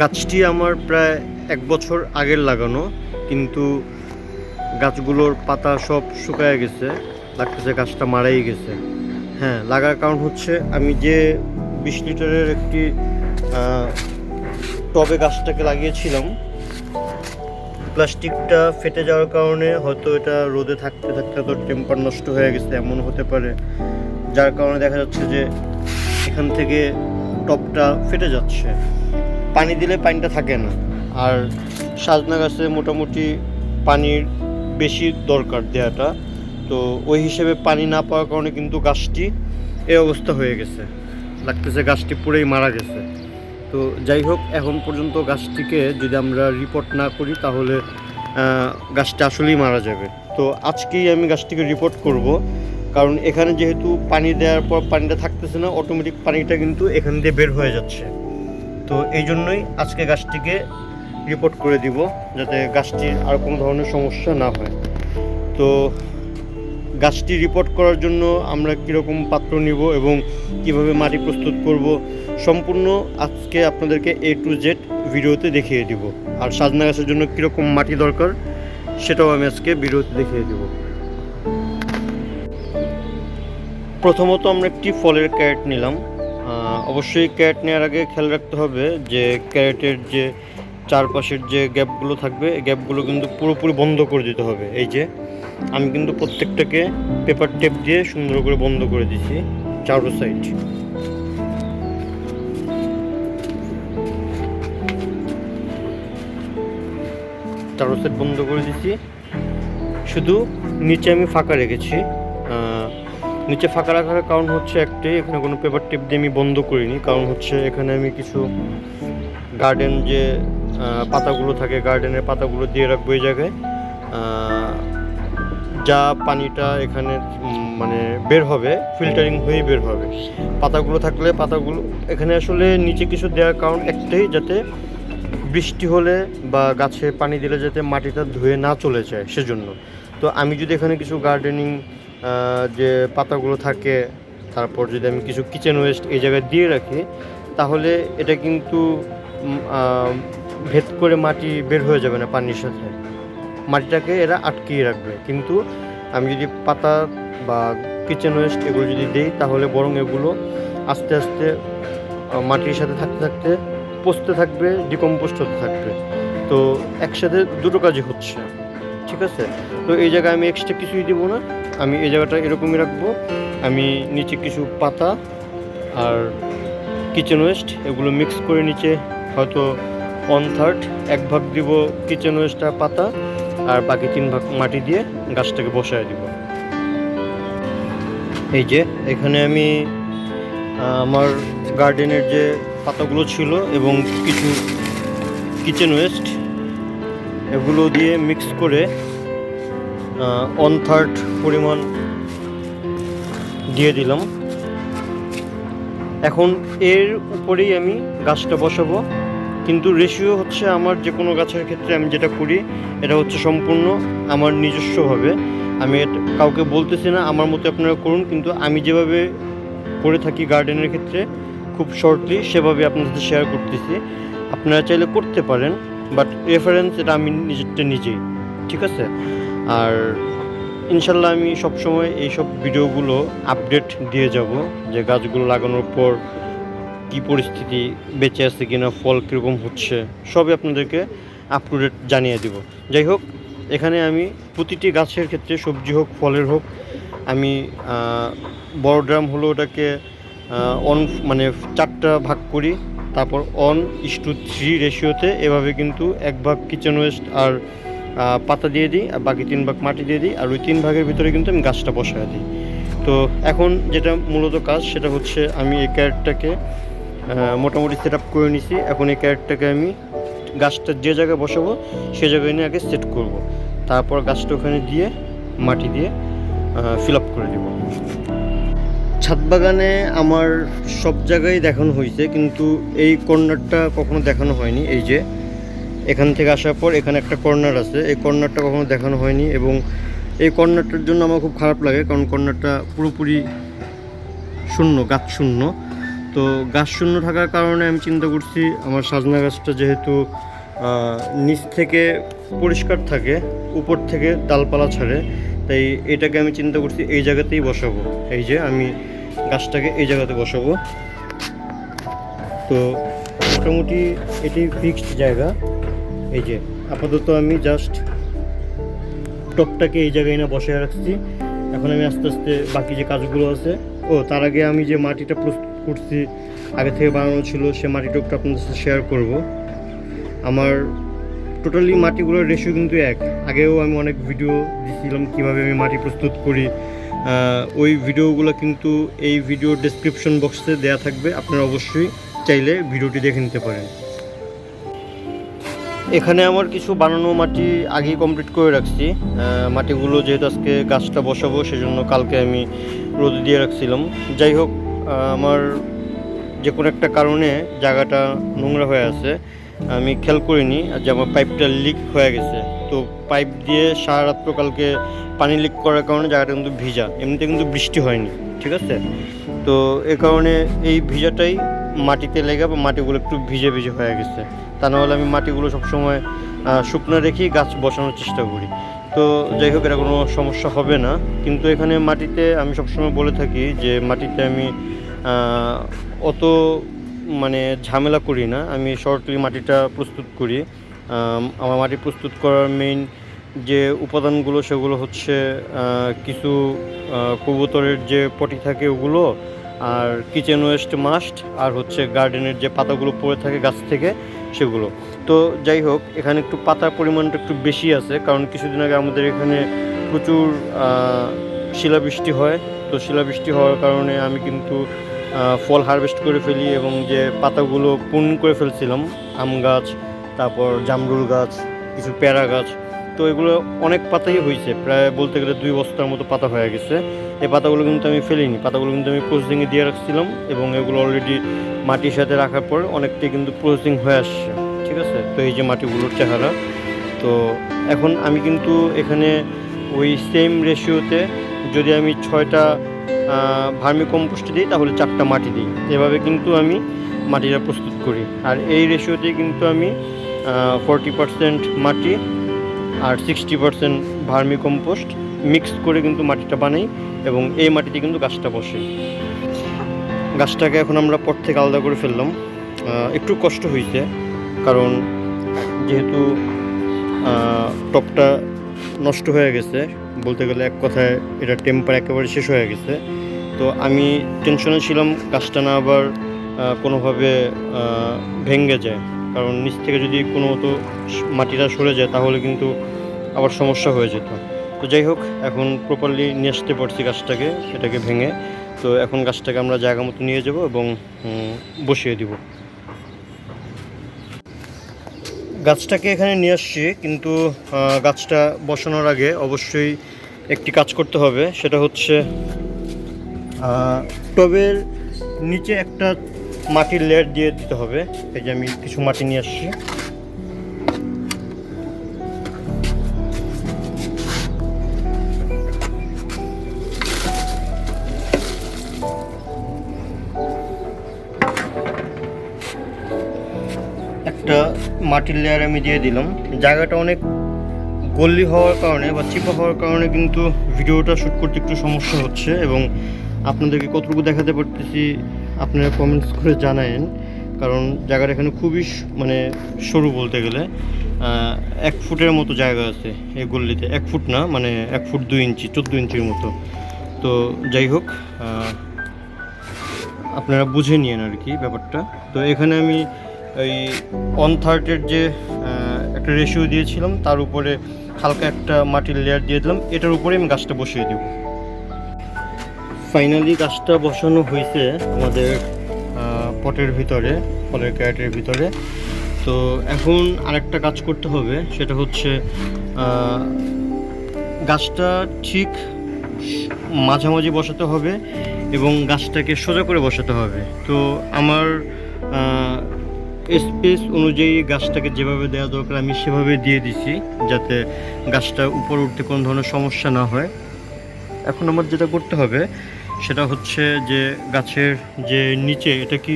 গাছটি আমার প্রায় এক বছর আগের লাগানো, কিন্তু গাছগুলোর পাতা সব শুকায় গেছে, লাগতেছে গাছটা মারাই গেছে। হ্যাঁ লাগার কারণ হচ্ছে আমি যে বিশ লিটারের একটি টবে গাছটাকে লাগিয়েছিলাম, প্লাস্টিকটা ফেটে যাওয়ার কারণে হয়তো এটা রোদে থাকতে থাকতে তো টেম্পার নষ্ট হয়ে গেছে, এমন হতে পারে। যার কারণে দেখা যাচ্ছে যে এখান থেকে টপটা ফেটে যাচ্ছে। পানি দিলে পানিটা থাকে না। আর সাজনা গাছে মোটামুটি পানির বেশি দরকার দেওয়াটা তো ওই হিসেবে পানি না পাওয়ার কারণে কিন্তু গাছটি এ অবস্থা হয়ে গেছে। লাগতেছে গাছটি পুরোই মারা গেছে। তো যাই হোক, এখন পর্যন্ত গাছটিকে যদি আমরা রিপোর্ট না করি, তাহলে গাছটা আসলেই মারা যাবে। তো আজকেই আমি গাছটিকে রিপোর্ট করব। কারণ এখানে যেহেতু পানি দেওয়ার পর পানিটা থাকতেছে না অটোমেটিক পানিটা কিন্তু এখান দিয়ে বের হয়ে যাচ্ছে। তো এই জন্যই আজকে গাছটিকে রিপোর্ট করে দিব, যাতে গাছটির আর কোনো ধরনের সমস্যা না হয়। তো গাছটি রিপোর্ট করার জন্য আমরা কীরকম পাত্র নিব এবং কীভাবে মাটি প্রস্তুত করব, সম্পূর্ণ আজকে আপনাদেরকে এ টু জেড ভিডিওতে দেখিয়ে দিব। আর সাজনা গাছের জন্য কীরকম মাটি দরকার, সেটাও আমি আজকে ভিডিওতে দেখিয়ে দিব। প্রথমত আমরা একটি ফলের ক্যারেট নিলাম। অবশ্যই ক্যারেট নেওয়ার আগে খেয়াল রাখতে হবে যে ক্যারেটের যে চারপাশের যে গ্যাপগুলো থাকবে, এই গ্যাপগুলো কিন্তু পুরোপুরি বন্ধ করে দিতে হবে। এই যে, আমি কিন্তু প্রত্যেকটাকে পেপার টেপ দিয়ে সুন্দর করে বন্ধ করে দিছি চারো সাইড। চারো সাইড বন্ধ করে দিছি শুধু নিচে আমি ফাঁকা রেখেছি। নিচে ফাঁকা রাখার কারণ হচ্ছে একটাই এখানে কোনো পেপার টিপ দিয়ে আমি বন্ধ করিনি। কারণ হচ্ছে এখানে আমি কিছু গার্ডেন যে পাতাগুলো থাকে গার্ডেনের পাতাগুলো দিয়ে রাখব এই জায়গায়। যা পানিটা এখানে মানে বের হবে ফিল্টারিং হয়েই বের হবে। পাতাগুলো থাকলে পাতাগুলো, এখানে আসলে নিচে কিছু দেওয়ার কারণ একটাই, যাতে বৃষ্টি হলে বা গাছে পানি দিলে যাতে মাটিটা ধুয়ে না চলে যায়, সেজন্য। তো আমি যদি এখানে কিছু গার্ডেনিং যে পাতাগুলো থাকে, তারপর যদি আমি কিছু কিচেন ওয়েস্ট এই জায়গায় দিয়ে রাখি, তাহলে এটা কিন্তু ভেদ করে মাটি বের হয়ে যাবে না পানির সাথে। মাটিটাকে এরা আটকিয়ে রাখবে। কিন্তু আমি যদি পাতা বা কিচেন ওয়েস্ট এগুলো যদি দিই, তাহলে বরং এগুলো আস্তে আস্তে মাটির সাথে থাকতে থাকতে পচতে থাকবে ডিকম্পোস্ট হতে থাকবে। তো একসাথে দুটো কাজই হচ্ছে। ঠিক আছে? তো এই জায়গায় আমি এক্সট্রা কিছুই দিব না। আমি এই জায়গাটা এরকমই রাখব। আমি নিচে কিছু পাতা আর কিচেন ওয়েস্ট এগুলো মিক্স করে নিচে হয়তো ওয়ান থার্ড এক ভাগ দিব কিচেন ওয়েস্ট আর পাতা আর বাকি তিন ভাগ মাটি দিয়ে গাছটাকে বসায় দিব। এই যে এখানে আমি আমার গার্ডেনের যে পাতাগুলো ছিল এবং কিছু কিচেন ওয়েস্ট এগুলো দিয়ে মিক্স করে ওয়ান থার্ড পরিমাণ দিয়ে দিলাম। এখন এর উপরেই আমি গাছটা বসাবো। কিন্তু রেশিও হচ্ছে আমার যে কোনো গাছের ক্ষেত্রে আমি যেটা করি, এটা হচ্ছে সম্পূর্ণ আমার নিজস্বভাবে। আমি কাউকে বলতেছি না, আমার মতো আপনারা করুন, কিন্তু আমি যেভাবে করে থাকি গার্ডেনের ক্ষেত্রে, খুব শর্টলি সেভাবে আপনাদের সাথে শেয়ার করতেছি। আপনারা চাইলে করতে পারেন বাট রেফারেন্স এটা আমি নিজেরটা নিজেই, ঠিক আছে? আর ইনশাল্লাহ আমি সবসময় এইসব ভিডিওগুলো আপডেট দিয়ে যাব যে গাছগুলো লাগানোর পর কি পরিস্থিতি বেঁচে আছে কিনা, ফল কীরকম হচ্ছে, সবই আপনাদেরকে আপ টু ডেট জানিয়ে দেব। যাই হোক, এখানে আমি প্রতিটি গাছের ক্ষেত্রে সবজি হোক, ফলের হোক, আমি বড় ড্রাম হলো ওটাকে অন মানে চারটা ভাগ করি, তারপর অন ইস টু থ্রি রেশিওতে এভাবে কিন্তু এক ভাগ কিচেন ওয়েস্ট আর পাতা দিয়ে দিই আর বাকি তিন ভাগ মাটি দিয়ে দিই আর ওই তিন ভাগের ভিতরে কিন্তু আমি গাছটা বসায় দিই। তো এখন যেটা মূলত কাজ সেটা হচ্ছে আমি এই ক্যারেটটাকে মোটামুটি সেট আপ করে নিছি। এখন এই ক্যারেটটাকে আমি গাছটা যে জায়গায় বসাবো সে জায়গায় নিয়ে আগে সেট করব। তারপর গাছটা ওখানে দিয়ে মাটি দিয়ে ফিল আপ করে দেব। ছাদ বাগানে আমার সব জায়গায় দেখানো হয়েছে, কিন্তু এই কর্নারটা কখনো দেখানো হয়নি। এই যে এখান থেকে আসার পর এখানে একটা কর্নার আছে। এই কর্নারটা কখনো দেখানো হয়নি এবং এই কর্নারটার জন্য আমার খুব খারাপ লাগে কারণ কর্নারটা পুরোপুরি শূন্য, গাছ শূন্য। তো গাছ শূন্য থাকার কারণে আমি চিন্তা করছি আমার সাজনা গাছটা যেহেতু নিচ থেকে পরিষ্কার থাকে, উপর থেকে ডালপালা ছাড়ে, তাই এটাকে আমি চিন্তা করছি এই জায়গাতেই বসাবো। এই যে আমি গাছটাকে এই জায়গাতে বসাবো। তো মোটামুটি এটি ফিক্সড জায়গা। এই যে, আপাতত আমি জাস্ট টপটাকে এই জায়গায় না বসে রাখছি। এখন আমি আস্তে আস্তে বাকি যে কাজগুলো আছে, ও, তার আগে আমি যে মাটিটা প্রস্তুত করছি, আগে থেকে বানানো ছিল, সে মাটিটুকটা আপনাদের সাথে শেয়ার করব। আমার টোটালি মাটিগুলোর রেশিও কিন্তু এক। আগেও আমি অনেক ভিডিও দিয়েছিলাম কীভাবে আমি মাটি প্রস্তুত করি। ওই ভিডিওগুলো কিন্তু এই ভিডিও ডেসক্রিপশন বক্সে দেওয়া থাকবে। আপনারা অবশ্যই চাইলে ভিডিওটি দেখে নিতে পারেন। এখানে আমার কিছু বানানো মাটি আগেই কমপ্লিট করে রাখছি। মাটিগুলো যেহেতু আজকে গাছটা বসাবো, সেজন্য কালকে আমি রোদে দিয়ে রাখছিলাম। যাই হোক আমার যে কোনো একটা কারণে জায়গাটা নোংরা হয়ে আছে। আমি খেয়াল করিনি যে আমার পাইপটা লিক হয়ে গেছে। তো পাইপ দিয়ে সারা রাত্র কালকে পানি লিক করার কারণে জায়গাটা কিন্তু ভিজা। এমনিতে কিন্তু বৃষ্টি হয়নি, ঠিক আছে? তো এ কারণে এই ভিজাটাই মাটিতে লেগে মাটিগুলো একটু ভিজে ভিজে হয়ে গেছে। তা নাহলে আমি মাটিগুলো সবসময় শুকনো রেখেই গাছ বসানোর চেষ্টা করি। তো যাই হোক, এটা কোনো সমস্যা হবে না। কিন্তু এখানে মাটিতে আমি সবসময় বলে থাকি যে মাটিতে আমি অত মানে ঝামেলা করি না। আমি শর্টলি মাটিটা প্রস্তুত করি। আমার মাটি প্রস্তুত করার মেইন যে উপাদানগুলো, সেগুলো হচ্ছে কিছু কবুতরের যে পটি থাকে ওগুলো আর কিচেন ওয়েস্ট মাস্ট আর হচ্ছে গার্ডেনের যে পাতাগুলো পড়ে থাকে গাছ থেকে, সেগুলো। তো যাই হোক, এখানে একটু পাতার পরিমাণটা একটু বেশি আছে, কারণ কিছুদিন আগে আমাদের এখানে প্রচুর শিলাবৃষ্টি হয়। তো শিলাবৃষ্টি হওয়ার কারণে আমি কিন্তু ফল হারভেস্ট করে ফেলি এবং যে পাতাগুলো পূর্ণ করে ফেলছিলাম, আম গাছ, তারপর জামরুল গাছ, কিছু পেয়ারা গাছ তো এগুলো অনেক পাতাই হয়েছে প্রায় বলতে গেলে দুই বস্তার মতো পাতা হয়ে গেছে। এই পাতাগুলো কিন্তু আমি ফেলিনি, পাতাগুলো কিন্তু আমি প্রসেসিংয়ে দিয়ে রাখছিলাম এবং এগুলো অলরেডি মাটির সাথে রাখার পর অনেকটাই কিন্তু প্রসেসিং হয়ে আসছে, ঠিক আছে? তো এই যে মাটিগুলোর চেহারা, তো এখন আমি কিন্তু এখানে ওই সেম রেশিওতে যদি আমি ছয়টা ভার্মি কম্পোস্ট দিই, তাহলে চারটা মাটি দিই। এভাবে কিন্তু আমি মাটিটা প্রস্তুত করি। আর এই রেশিওতে কিন্তু আমি ফর্টি পার্সেন্ট মাটি আর sixty percent vermi compost mix করে কিন্তু মাটিটা বানাই এবং এই মাটিতে কিন্তু গাছটা বসে। গাছটাকে এখন আমরা পট থেকে আলাদা করে ফেললাম। একটু কষ্ট হয়েছে কারণ যেহেতু টপটা নষ্ট হয়ে গেছে, বলতে গেলে এক কথায় এটা টেম্পার একেবারে শেষ হয়ে গেছে। তো আমি টেনশনে ছিলাম, গাছটা না আবার কোনোভাবে ভেঙে যায়। কারণ নিচ থেকে যদি কোনো মতো মাটিটা সরে যায়, তাহলে কিন্তু আবার সমস্যা হয়ে যেত। তো যাই হোক, এখন প্রপারলি নিয়ে আসতে পারছি গাছটাকে, সেটাকে ভেঙে। তো এখন গাছটাকে আমরা জায়গা মতো নিয়ে যাব এবং বসিয়ে দিব। গাছটাকে এখানে নিয়ে আসছি, কিন্তু গাছটা বসানোর আগে অবশ্যই একটি কাজ করতে হবে। সেটা হচ্ছে টবের নিচে একটা মাটির লেয়ার দিয়ে দিতে হবে। এই যে আমি কিছু মাটি নিয়ে আসছি। একটা মাটির লেয়ার আমি দিয়ে দিলাম। জায়গাটা অনেক গল্লি হওয়ার কারণে বা চিপা হওয়ার কারণে কিন্তু ভিডিওটা শ্যুট করতে একটু সমস্যা হচ্ছে এবং আপনাদেরকে কতটুকু দেখাতে পারতেছি আপনারা কমেন্টস করে জানায়েন, কারণ জায়গাটা এখানে খুবই মানে সরু বলতে গেলে। এক ফুটের মতো জায়গা আছে এই গল্লিতে এক ফুট না মানে এক ফুট দুই ইঞ্চি, চোদ্দ ইঞ্চির মতো। তো যাই হোক আপনারা বুঝে নিয়েন আর কি ব্যাপারটা। তো এখানে আমি ওই ওয়ান থার্ডের যে একটা রেশিও দিয়েছিলাম, তার উপরে হালকা একটা মাটির লেয়ার দিয়ে দিলাম। এটার উপরে আমি গাছটা বসিয়ে দেব। ফাইনালি গাছটা বসানো হয়েছে আমাদের পটের ভিতরে, ফলের ক্যারেটের ভিতরে। তো এখন আরেকটা কাজ করতে হবে, সেটা হচ্ছে গাছটা ঠিক মাঝামাঝি বসাতে হবে এবং গাছটাকে সোজা করে বসাতে হবে। তো আমার স্পেস অনুযায়ী গাছটাকে যেভাবে দেওয়া দরকার, আমি সেভাবে দিয়ে দিছি, যাতে গাছটা উপরে উঠতে কোনো ধরনের সমস্যা না হয়। এখন আমার যেটা করতে হবে সেটা হচ্ছে যে গাছের যে নিচে, এটা কি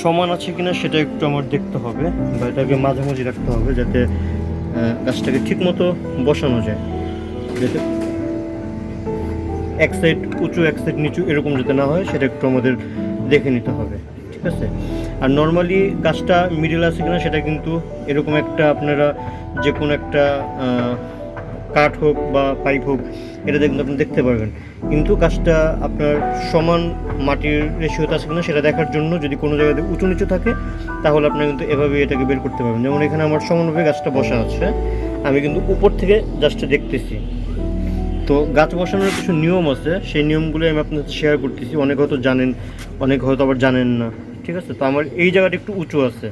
সমান আছে কিনা সেটা একটু আমার দেখতে হবে বা এটাকে মাঝামাঝি রাখতে হবে যাতে গাছটাকে ঠিক মতো বসানো যায়। যাতে এক সাইড উঁচু, এক সাইড নিচু এরকম যাতে না হয়, সেটা একটু আমাদের দেখে নিতে হবে, ঠিক আছে? আর নর্মালি গাছটা মিডিল আছে কিনা সেটা কিন্তু এরকম একটা আপনারা যে কোনো একটা কাঠ হোক বা পাইপ হোক এটা দেখুন আপনি দেখতে পারবেন। কিন্তু গাছটা আপনার সমান মাটির রেশিওতে আছে কিনা সেটা দেখার জন্য যদি কোনো জায়গাতে উঁচু নিচু থাকে, তাহলে আপনি কিন্তু এভাবে এটাকে বের করতে পারবেন। যেমন এখানে আমার সমানভাবে গাছটা বসা আছে, আমি কিন্তু উপর থেকে জাস্টটা দেখতেছি। তো গাছ বসানোর কিছু নিয়ম আছে, সেই নিয়মগুলো আমি আপনার সাথে শেয়ার করতেছি। অনেক হয়তো জানেন, অনেক হয়তো আবার জানেন না। ঠিক আছে? তো আমার এই জায়গাটা একটু উঁচু আছে।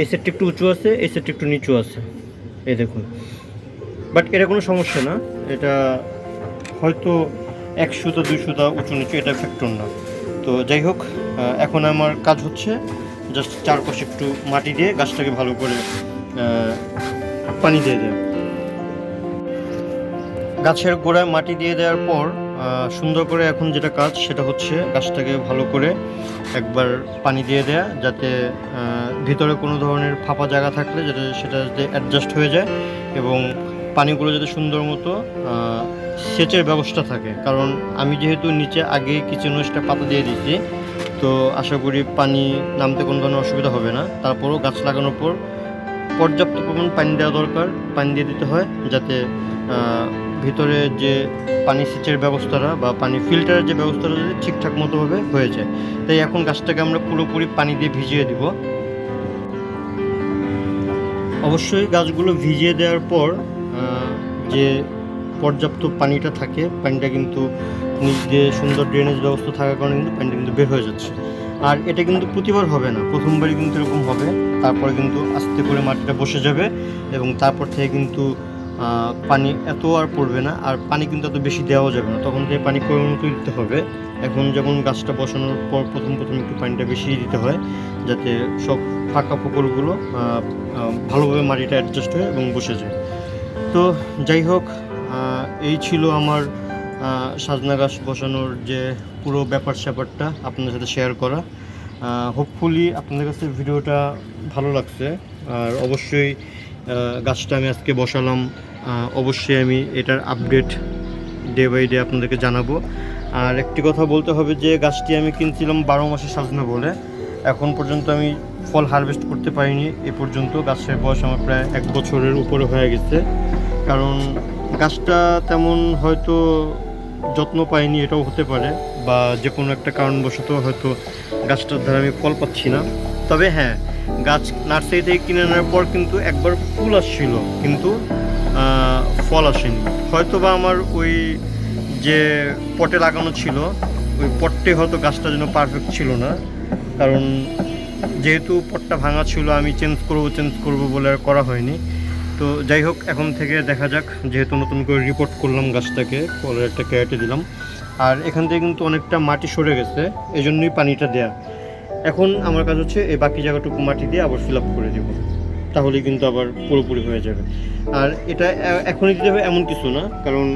এই সেটটা একটু উঁচু আছে, এই সেটটা একটু নিচু আছে। এই দেখুন। বাট এটা কোনো সমস্যা না। এটা হয়তো একশোটা দুইশোটা উঁচু নিচু, এটা ফ্যাক্টর না। তো যাই হোক এখন আমার কাজ হচ্ছে জাস্ট চারপাশে একটু মাটি দিয়ে গাছটাকে ভালো করে পানি দিয়ে দেওয়া। গাছের গোড়ায় মাটি দিয়ে দেওয়ার পর সুন্দর করে এখন যেটা কাজ সেটা হচ্ছে গাছটাকে ভালো করে একবার পানি দিয়ে দেয়া, যাতে ভিতরে কোনো ধরনের ফাঁপা জায়গা থাকলে যাতে সেটা যাতে অ্যাডজাস্ট হয়ে যায় এবং পানিগুলো যাতে সুন্দর মতো সেচের ব্যবস্থা থাকে। কারণ আমি যেহেতু নিচে আগে কিচেন ওয়েস্টটা পাতা দিয়ে দিচ্ছি তো আশা করি পানি নামতে কোনো ধরনের অসুবিধা হবে না। তারপরও গাছ লাগানোর পর পর্যাপ্ত পরিমাণ পানি দেওয়া দরকার। পানি দিয়ে দিতে হয় যাতে ভিতরে যে পানি সেচের ব্যবস্থাটা বা পানি ফিল্টারের যে ব্যবস্থাটা ঠিকঠাক মতোভাবে হয়ে যায়। তাই এখন গাছটাকে আমরা পুরোপুরি পানি দিয়ে ভিজিয়ে দিব। অবশ্যই গাছগুলো ভিজিয়ে দেওয়ার পর যে পর্যাপ্ত পানিটা থাকে, পানিটা কিন্তু নিচ দিয়ে সুন্দর ড্রেনেজ ব্যবস্থা থাকার কারণে কিন্তু পানিটা কিন্তু বের হয়ে যাচ্ছে। আর এটা কিন্তু প্রতিবার হবে না, প্রথমবারই কিন্তু এরকম হবে। তারপরে কিন্তু আস্তে করে মাটিটা বসে যাবে এবং তারপর থেকে কিন্তু পানি এত আর পড়বে না, আর পানি কিন্তু এত বেশি দেওয়া যাবে না। তখন থেকে পানি পরিমাণ মতো দিতে হবে। এখন যেমন গাছটা বসানোর পর প্রথম প্রথম একটু পানিটা বেশি দিতে হয়, যাতে সব ফাঁকা পুকুরগুলো ভালোভাবে মাটিটা অ্যাডজাস্ট হয় এবং বসে যায়। তো যাই হোক এই ছিল আমার সাজনা গাছ বসানোর যে পুরো ব্যাপার স্যাপারটা আপনাদের সাথে শেয়ার করা। হোপফুলি আপনাদের কাছে ভিডিওটা ভালো লাগছে। আর অবশ্যই গাছটা আমি আজকে বসালাম। অবশ্যই আমি এটার আপডেট ডে বাই ডে আপনাদেরকে জানাব। আর একটি কথা বলতে হবে যে, গাছটি আমি কিনছিলাম বারো মাসে সাজনা বলে। এখন পর্যন্ত আমি ফল হারভেস্ট করতে পারিনি এ পর্যন্ত। গাছের বয়স আমার প্রায় এক বছরের উপরে হয়ে গেছে। কারণ গাছটা তেমন হয়তো যত্ন পাইনি, এটাও হতে পারে বা যে কোনো একটা কারণবশত হয়তো গাছটার দ্বারা আমি ফল পাচ্ছি না। তবে হ্যাঁ গাছ নার্সারি থেকে কিনে নেওয়ার পর কিন্তু একবার ফুল আসছিল, কিন্তু ফল আসেনি। হয়তো বা আমার ওই যে পটে লাগানো ছিল, ওই পটটে হয়তো গাছটা যেন পারফেক্ট ছিল না। কারণ যেহেতু পটটা ভাঙা ছিল, আমি চেঞ্জ করব চেঞ্জ করব বলে আর করা হয়নি। তো যাই হোক, এখন থেকে দেখা যাক, যেহেতু নতুন করে রিপোর্ট করলাম গাছটাকে ফলের একটা ক্যারেটে দিলাম। আর এখান থেকে কিন্তু অনেকটা মাটি সরে গেছে এই জন্যই পানিটা দেয়া। এখন আমার কাজ হচ্ছে, এই বাকি জায়গাটুকু মাটি দিয়ে আবার ফিল আপ করে দেবো। তাহলে কিন্তু আবার পুরোপুরি হয়ে যাবে। আর এটা এখনই দিতে হবে এমন কিছু না, কারণ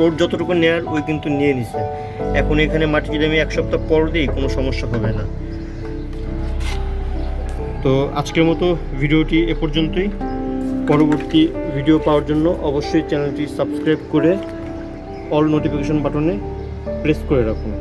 ওর যতটুকু নেয়ার, ওই কিন্তু নিয়ে নিছে। এখন এখানে মাটি যদি আমি এক সপ্তাহ পর দিই, কোনো সমস্যা হবে না। তো আজকের মতো ভিডিওটি এ পর্যন্তই। পরবর্তী ভিডিও পাওয়ার জন্য অবশ্যই চ্যানেলটি সাবস্ক্রাইব করে অল নোটিফিকেশন বাটনে প্রেস করে রাখুন।